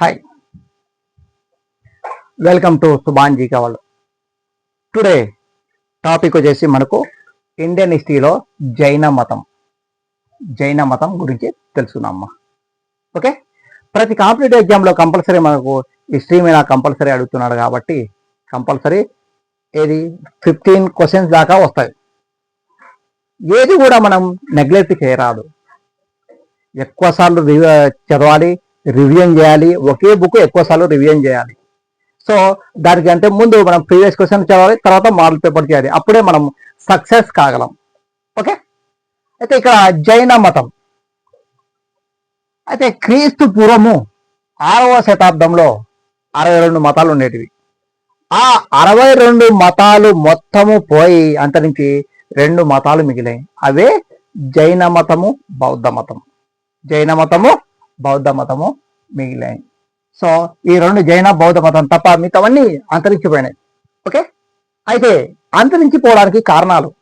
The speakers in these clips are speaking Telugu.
హాయ్ వెల్కమ్ టు సుభాన్జీ కవల్ టుడే టాపిక్ వచ్చేసి మనకు ఇండియన్ హిస్టరీలో జైన మతం. జైన మతం గురించి తెలుసుకుందామా? ఓకే ప్రతి కాంపిటేటివ్ ఎగ్జామ్లో కంపల్సరీ మనకు హిస్టరీ మీద కంపల్సరీ అడుగుతున్నాడు కాబట్టి కంపల్సరీ ఏది? ఫిఫ్టీన్ క్వశ్చన్స్ దాకా వస్తాయి. ఏది కూడా మనం నెగ్లెక్ట్ చేయరాదు. ఎక్కువసార్లు చదవాలి రివిజన్ చేయాలి. ఒకే బుక్ ఎక్కువ సార్లు రివిజన్ చేయాలి. సో దానికి అంటే ముందు మనం ప్రీవియస్ క్వశ్చన్ చదవాలి తర్వాత మోడల్ పేపర్ చేయాలి. అప్పుడే మనం సక్సెస్ కాగలం. ఓకే అయితే ఇక్కడ జైన మతం. అయితే క్రీస్తు పూర్వము ఆరవ శతాబ్దంలో అరవై రెండు మతాలు ఉండేటివి. ఆ అరవై రెండు మతాలు మొత్తము పోయి అంతరించి రెండు మతాలు మిగిలాయి. అవే జైన మతము బౌద్ధ మతం. జైన మతము బౌద్ధ మతము మిగిలాయి. సో ఈ రెండు జైన బౌద్ధ మతం తప్ప మిగతావన్నీ అంతరించిపోయినాయి. ఓకే? అయితే అంతరించిపోవడానికి కారణాలు.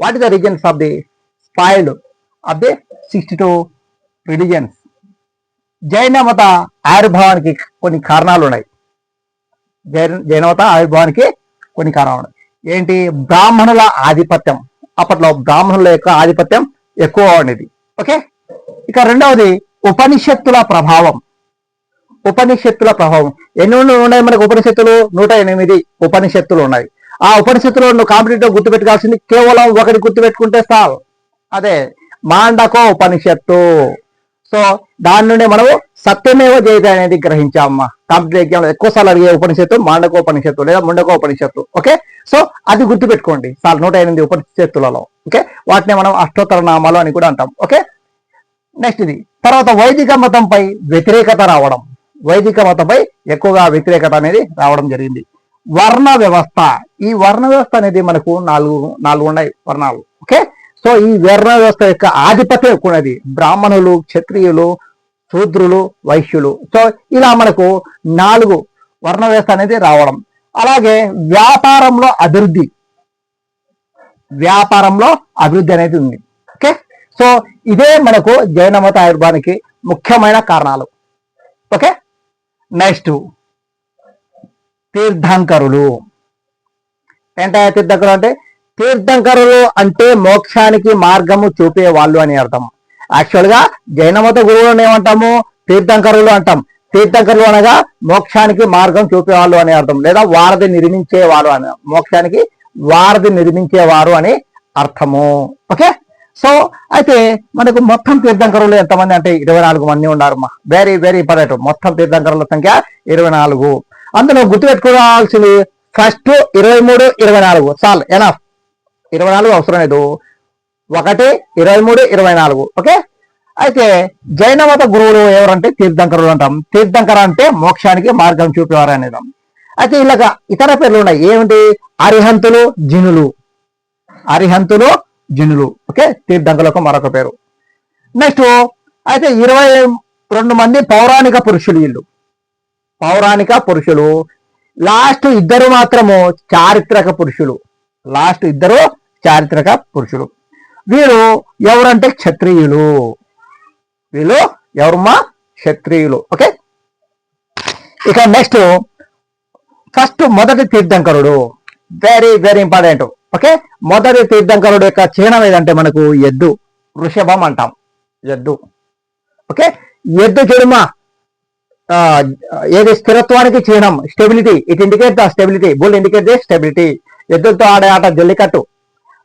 What is the reasons of the spoiled of the sixty two religions Jaina మత ఆవిర్భావానికి కొన్ని కారణాలు ఉన్నాయి. జైన జైన మత ఆవిర్భావానికి కొన్ని కారణాలు ఉన్నాయి. ఏంటి? బ్రాహ్మణుల ఆధిపత్యం. అప్పట్లో బ్రాహ్మణుల యొక్క ఆధిపత్యం ఎక్కువ ఉండేది. ఓకే? ఇక రెండవది ఉపనిషత్తుల ప్రభావం. ఉపనిషత్తుల ప్రభావం. ఎన్ని ఉన్నాయి మనకు ఉపనిషత్తులు? నూట ఎనిమిది ఉపనిషత్తులు ఉన్నాయి. ఆ ఉపనిషత్తులో నువ్వు కాంపిటేటివ్ గుర్తుపెట్టుకోవాల్సింది కేవలం ఒకటి గుర్తుపెట్టుకుంటే చాలు. అదే మాండకో ఉపనిషత్తు. సో దాని నుండి మనము సత్యమేవ జయత అనేది గ్రహించామమ్మా కాంపిటేటివ్ ఎగ్జామ్ ఎక్కువ సార్లు అడిగే ఉపనిషత్తు మాండకో ఉపనిషత్తు లేదా ముండకో ఉపనిషత్తు. ఓకే? సో అది గుర్తుపెట్టుకోండి. సార్ నూట ఎనిమిది ఉపనిషత్తులలో. ఓకే? వాటిని మనం అష్టోత్తర నామాలు అని కూడా అంటాం. ఓకే? నెక్స్ట్ ఇది. తర్వాత వైదిక మతంపై వ్యతిరేకత రావడం. వైదిక మతంపై ఎక్కువగా వ్యతిరేకత అనేది రావడం జరిగింది. వర్ణ వ్యవస్థ. ఈ వర్ణ వ్యవస్థ అనేది మనకు నాలుగు నాలుగు ఉన్నాయి వర్ణాలు. ఓకే? సో ఈ వర్ణ వ్యవస్థ యొక్క ఆధిపత్యం ఎక్కువది బ్రాహ్మణులు క్షత్రియులు శూద్రులు వైశ్యులు. సో ఇలా మనకు నాలుగు వర్ణ వ్యవస్థ అనేది రావడం. అలాగే వ్యాపారంలో అభివృద్ధి. వ్యాపారంలో అభివృద్ధి అనేది ఉంది. సో ఇదే మనకు జైన మత ఆయుర్భానికి ముఖ్యమైన కారణాలు. ఓకే? నెక్స్ట్ తీర్థంకరులు. ఏంటయ్యా తీర్థంకరులు అంటే? తీర్థంకరులు అంటే మోక్షానికి మార్గము చూపే వాళ్ళు అని అర్థం. యాక్చువల్గా జైన మత గురువులను ఏమంటాము? తీర్థంకరులు అంటాం. తీర్థంకరులు అనగా మోక్షానికి మార్గం చూపేవాళ్ళు అని అర్థం. లేదా వారధి నిర్మించేవారు అని. మోక్షానికి వారధి నిర్మించేవారు అని అర్థము. ఓకే? సో అయితే మనకు మొత్తం తీర్థంకరులు ఎంతమంది అంటే ఇరవై నాలుగు మంది ఉన్నారు వెరీ వెరీ ఇంపార్టెంట్ మొత్తం తీర్థంకరుల సంఖ్య ఇరవై నాలుగు. అందులో గుర్తుపెట్టుకోవాల్సింది ఫస్ట్ ఇరవై మూడు ఇరవై నాలుగు. చాలు ఎనా ఇరవై నాలుగు అవసరం లేదు. ఒకటి ఇరవై మూడు ఇరవై నాలుగు. ఓకే అయితే జైన మత గురువులు ఎవరంటే తీర్థంకరులు అంటాం. తీర్థంకర అంటే మోక్షానికి మార్గం చూపేవారు అనేది. అయితే ఇలాగ ఇతర పేర్లు ఉన్నాయి. ఏమిటి? అరిహంతులు జినులు. అరిహంతులు జినులు. ఓకే? తీర్థంకలకు మరొక పేరు. నెక్స్ట్ అయితే ఇరవై రెండు మంది పౌరాణిక పురుషులు వీళ్ళు. పౌరాణిక పురుషులు. లాస్ట్ ఇద్దరు మాత్రము చారిత్రక పురుషులు. లాస్ట్ ఇద్దరు చారిత్రక పురుషులు. వీరు ఎవరంటే క్షత్రియులు. వీళ్ళు ఎవరమ్మా? క్షత్రియులు. ఓకే? ఇక నెక్స్ట్ ఫస్ట్ మొదటి తీర్థంకరుడు. Very very important okay? మొదటి తీర్థంకరుడు యొక్క చిహ్నం ఏదంటే మనకు ఎద్దు. వృషభం అంటాం. ఎద్దు. ఓకే? ఎద్దు చూడమా. ఏది? స్థిరత్వానికి చిహ్నం. Stability. It indicate the stability bull indicate the stability ఎద్దులతో ఆడే ఆట Jallikattu.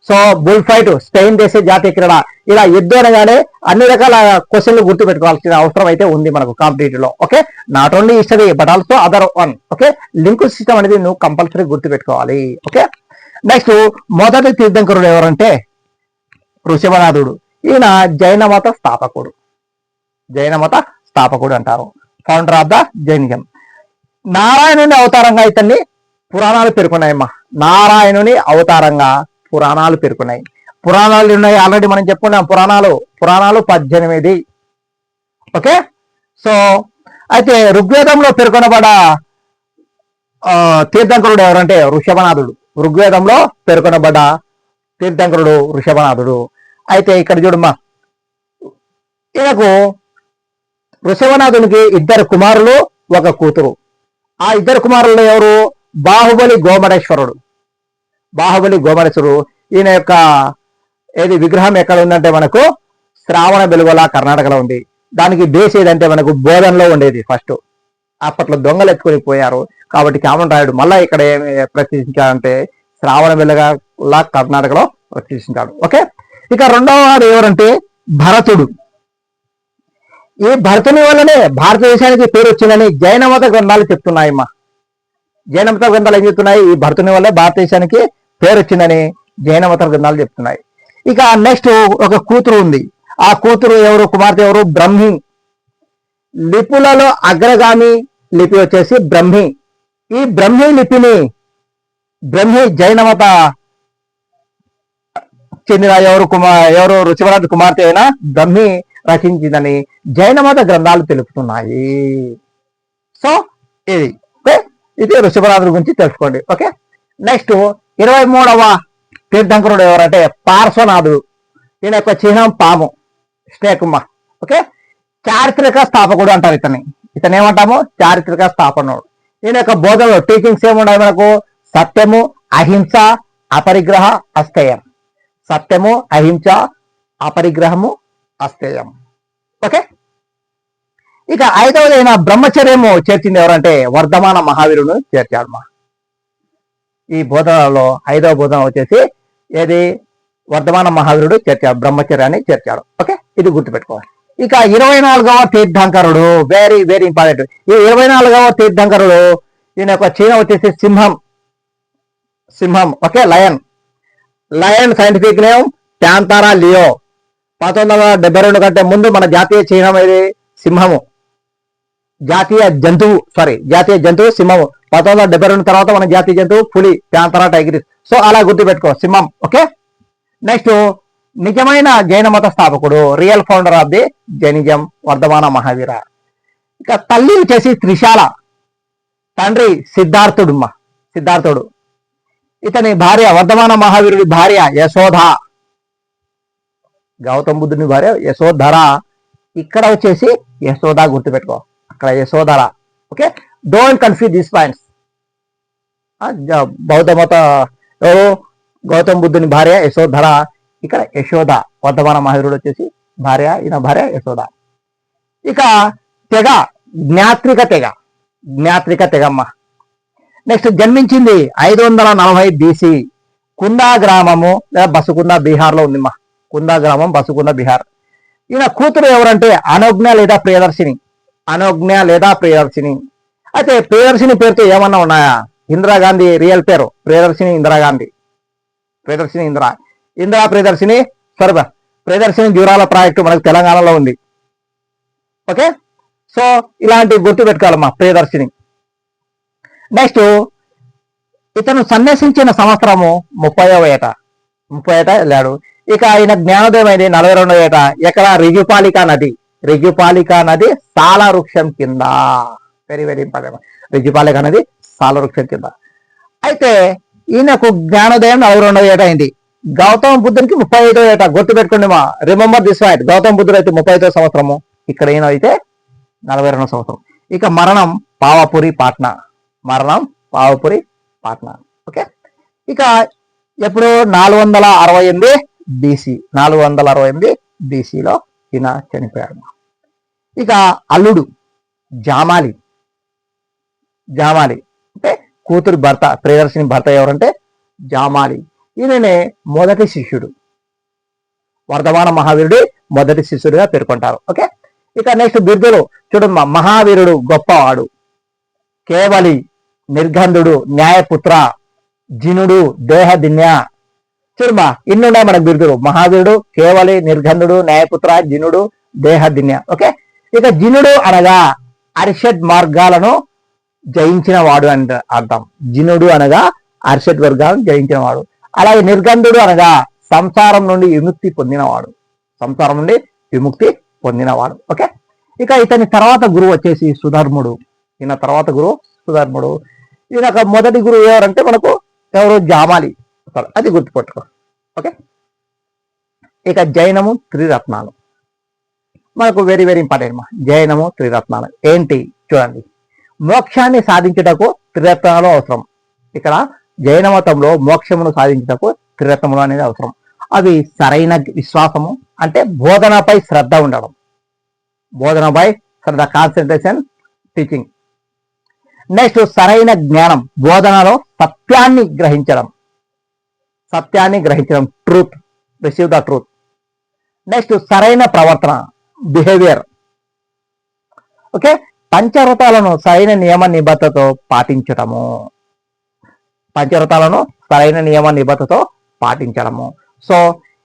So bull fight Spain దేశ జాతీయ క్రీడ. ఇలా ఎద్దు అనగానే అన్ని రకాల క్వశ్చన్లు గుర్తు పెట్టుకోవాల్సిన అవసరం అయితే ఉంది మనకు కాంపిటేటివ్లో okay? Not only history but also other one okay? Link system అనేది నువ్వు కంపల్సరీ గుర్తు పెట్టుకోవాలి ఓకే? నెక్స్ట్ మొదటి తీర్థంకరుడు ఎవరంటే ఋషభనాథుడు ఈయన జైన మత స్థాపకుడు. జైన మత స్థాపకుడు అంటారు. Founder of the Jainism. నారాయణుని అవతారంగా ఇతన్ని పురాణాలు పేర్కొన్నాయమ్మా. నారాయణుని అవతారంగా పురాణాలు పేర్కొన్నాయి. పురాణాలు ఉన్నాయి. ఆల్రెడీ మనం చెప్పుకున్నాం పురాణాలు. పురాణాలు పద్దెనిమిది. ఓకే సో అయితే ఋగ్వేదంలో పేర్కొనబడ తీర్థంకరుడు ఎవరంటే ఋషభనాథుడు ఋగ్వేదంలో పేర్కొనబడ్డ తీర్థంకరుడు ఋషభనాథుడు. అయితే ఇక్కడ చూడమ్మా. ఈయనకు ఋషభనాథునికి ఇద్దరు కుమారులు ఒక కూతురు. ఆ ఇద్దరు కుమారులు ఎవరు? బాహుబలి గోమడేశ్వరుడు బాహుబలి గోమడేశ్వరుడు ఈయన యొక్క ఏది విగ్రహం ఎక్కడ ఉందంటే మనకు శ్రావణ వెలుగుల కర్ణాటకలో ఉంది. దానికి బేస్ ఏదంటే మనకు బోధనలో ఉండేది ఫస్ట్ అప్పట్లో దొంగలు ఎత్తుకొని పోయారు. కాబట్టి కామన్ రాయుడు మళ్ళా ఇక్కడ ఏమి ప్రతిష్ఠించాడంటే శ్రావణ వెలుగుల కర్ణాటకలో ప్రతిష్ఠించాడు ఓకే? ఇక రెండవ వాడు ఎవరంటే భరతుడు. ఈ భరతుని వల్లనే భారతదేశానికి పేరు వచ్చిందని జైన మత గ్రంథాలు చెప్తున్నాయమ్మా. జైన మత గ్రంథాలు ఏం చెప్తున్నాయి? ఈ భరతుని వల్లే భారతదేశానికి పేరు వచ్చిందని జైన మత గ్రంథాలు చెప్తున్నాయి. ఇక నెక్స్ట్ ఒక కూతురు ఉంది. ఆ కూతురు ఎవరు? కుమార్తె ఎవరు? బ్రహ్మి. లిపులలో అగ్రగామి లిపి వచ్చేసి బ్రహ్మి. ఈ బ్రహ్మి లిపిని బ్రహ్మి జైన మత చెందిన ఎవరు కుమార్ ఎవరు రుచివరాజు కుమార్తె అయినా బ్రహ్మి రచించిందని జైన మత గ్రంథాలు తెలుపుతున్నాయి. సో ఇది ఓకే? ఇది ఋషభరాజు గురించి తెలుసుకోండి ఓకే? నెక్స్ట్ ఇరవై మూడవ తీర్థంకరుడు ఎవరంటే పార్శ్వనాథుడు. ఈయన యొక్క చిహ్నం పాము స్నేకుమ్మ ఓకే? చారిత్రక స్థాపకుడు అంటారు ఇతన్ని. ఇతను ఏమంటాము చారిత్రక స్థాపనుడు. ఈయన యొక్క బోధనలో టీచింగ్స్ ఏమున్నాయి మనకు? సత్యము అహింస అపరిగ్రహ అస్థేయం. సత్యము అహింస అపరిగ్రహము అస్థేయం. ఓకే? ఇక ఐదవదైన బ్రహ్మచర్యము చేర్చింది ఎవరంటే వర్ధమాన మహావీరుడు చేర్చాడు ఈ బోధనలో ఐదవ బోధన వచ్చేసి ఏది? వర్ధమాన మహావీరుడు చేర్చాడు బ్రహ్మచర్యాన్ని చేర్చాడు ఓకే? ఇది గుర్తుపెట్టుకోవాలి. ఇక ఇరవై నాలుగవ తీర్థంకరుడు వెరీ వెరీ ఇంపార్టెంట్ ఈ ఇరవై నాలుగవ తీర్థంకరుడు ఈయన యొక్క చీన వచ్చేసి సింహం. సింహం okay lion lion scientific name Panthera Leo పంతొమ్మిది వందల డెబ్బై రెండు కంటే ముందు మన జాతీయ చిహ్నం ఏది? సింహము. జాతీయ జంతువు సారీ జాతీయ జంతువు సింహము. పంతొమ్మిది వందల డెబ్బై రెండు తర్వాత మన జాతీయ జంతువు పులి ప్యాంతరా టైగరిస్ సో అలా గుర్తుపెట్టుకో సింహం ఓకే నెక్స్ట్ నిజమైన జైన మత స్థాపకుడు real founder of the Jainism Vardhamana Mahavira. ఇక తల్లి వచ్చేసి త్రిశాల తండ్రి సిద్ధార్థుడు సిద్ధార్థుడు. ఇతని భార్య వర్ధమాన మహావీరుడి భార్య యశోధ. గౌతమ బుద్ధుని భార్య యశోధర. ఇక్కడ వచ్చేసి యశోద గుర్తుపెట్టుకో. అక్కడ Yashodhara. Okay? Don't confuse this points బౌద్ధ మత గౌతమ బుద్ధుని భార్య యశోధర. ఇక్కడ యశోద వర్ధమాన మహావీరుడు వచ్చేసి భార్య ఈయన భార్య యశోద. ఇక తెగ జ్ఞాత్రిక తెగ జ్ఞాత్రిక తెగమ్మ. నెక్స్ట్ జన్మించింది ఐదు వందల నలభై బీసీ కుందా గ్రామము లేదా బసుకుందా బీహార్లో ఉందిమ్మా. కుందా గ్రామం బసుకుందా బీహార్. ఈయన కూతురు ఎవరంటే అనుజ్ఞ లేదా ప్రియదర్శిని. అనుజ్ఞ లేదా ప్రియదర్శిని. అయితే ప్రియదర్శిని పేరుతో ఏమన్నా ఉన్నాయా? ఇందిరాగాంధీ రియల్ పేరు ప్రియదర్శిని ఇందిరాగాంధీ. ప్రియదర్శిని ఇందిరా. ఇందిరా ప్రియదర్శిని సరద. ప్రియదర్శిని జూరాల ప్రాజెక్టు మనకు తెలంగాణలో ఉంది. ఓకే? సో ఇలాంటి గుర్తు పెట్టుకోవాలమ్మా ప్రియదర్శిని. నెక్స్ట్ ఇతను సన్యసించిన సంవత్సరము ముప్పైవ ఏట. ముప్పై ఏట వెళ్ళాడు ఇక ఆయన జ్ఞానోదయం అయింది నలభై రెండవ ఏట. ఎక్కడ? రిజుపాలిక నది. రిజుపాలిక నది సాల వృక్షం కింద. వెరీ వెరీ ఇంపార్టెంట్ రిజుపాలిక నది సాల వృక్షం కింద. అయితే ఈయనకు జ్ఞానోదయం నలభై రెండవ ఏట అయింది. గౌతమ బుద్ధునికి ముప్పై ఐదో ఏట గుర్తు పెట్టుకోండి మా. రిమెంబర్ దిస్ ఫ్యాక్ట్ గౌతమ బుద్ధుడు అయితే ముప్పై ఐదో సంవత్సరము. ఇక్కడ ఈయన అయితే నలభై రెండో సంవత్సరం. ఇక మరణం పావపురి పాట్నా. మరణం పావపురి పాట్నా. ఓకే ఇక ఎప్పుడు నాలుగు వందల అరవై ఎనిమిది బీసీ నాలుగు వందల అరవై ఎనిమిది బీసీలో ఈయన చనిపోయాడు. ఇక అల్లుడు జామాలి. జామాలి. అంటే కూతురు భర్త ప్రియదర్శిని భర్త ఎవరంటే జామాలి. ఈయననే మొదటి శిష్యుడు. వర్ధమాన మహావీరుడి మొదటి శిష్యుడిగా పేర్కొంటారు. ఓకే? ఇక నెక్స్ట్ బిర్దులు. చూడమ్మా మహావీరుడు గొప్పవాడు. కేవలి నిర్గంధుడు న్యాయపుత్ర జినుడు దేహదిన్య. చూడమ్మా ఇన్నున్నాయి మనకు బిరుదులు. మహావీరుడు కేవలి నిర్గంధుడు న్యాయపుత్ర జినుడు దేహదిన్య. ఓకే? ఇక జినుడు అనగా అరిషడ్ మార్గాలను జయించిన వాడు అని అర్థం. జినుడు అనగా అరిషడ్ వర్గాలను జయించిన వాడు అలాగే నిర్గంధుడు అనగా సంసారం నుండి విముక్తి పొందినవాడు. సంసారం నుండి విముక్తి పొందినవాడు. ఓకే? ఇక ఇతని తర్వాత గురువు వచ్చేసి సుధర్ముడు. ఈయన తర్వాత గురువు సుధర్ముడు. ఈయన మొదటి గురువు ఎవరంటే మనకు ఎవరు? జామాలి. అది గుర్తుపెట్టుకో. ఓకే? ఇక జైనము త్రిరత్నాలు. మనకు వెరీ వెరీ ఇంపార్టెంట్ మా. జైనము త్రిరత్నాలు. ఏంటి? చూడండి. మోక్షాన్ని సాధించుటకు త్రిరత్నాలు అవసరం. ఇక్కడ జైన మతంలో మోక్షమును సాధించుటకు త్రిరత్నములు అనేది అవసరం. అవి సరైన విశ్వాసము అంటే బోధనపై శ్రద్ధ ఉండడం. బోధనపై శ్రద్ధ కాన్సన్ట్రేషన్ టీచింగ్ నెక్స్ట్ సరైన జ్ఞానం బోధనలో సత్యాన్ని గ్రహించడం. సత్యాన్ని గ్రహించడం truth receive the truth next సరైన ప్రవర్తన బిహేవియర్ ఓకే పంచవృతాలను సరైన నియమ నిబద్ధతతో పాటించటము. పంచరతాలను సరైన నియమ నిబద్ధతో పాటించడము. సో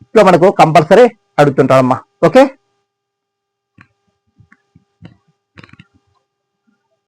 ఇట్లా మనకు కంపల్సరీ అడుగుతుంటారమ్మా. ఓకే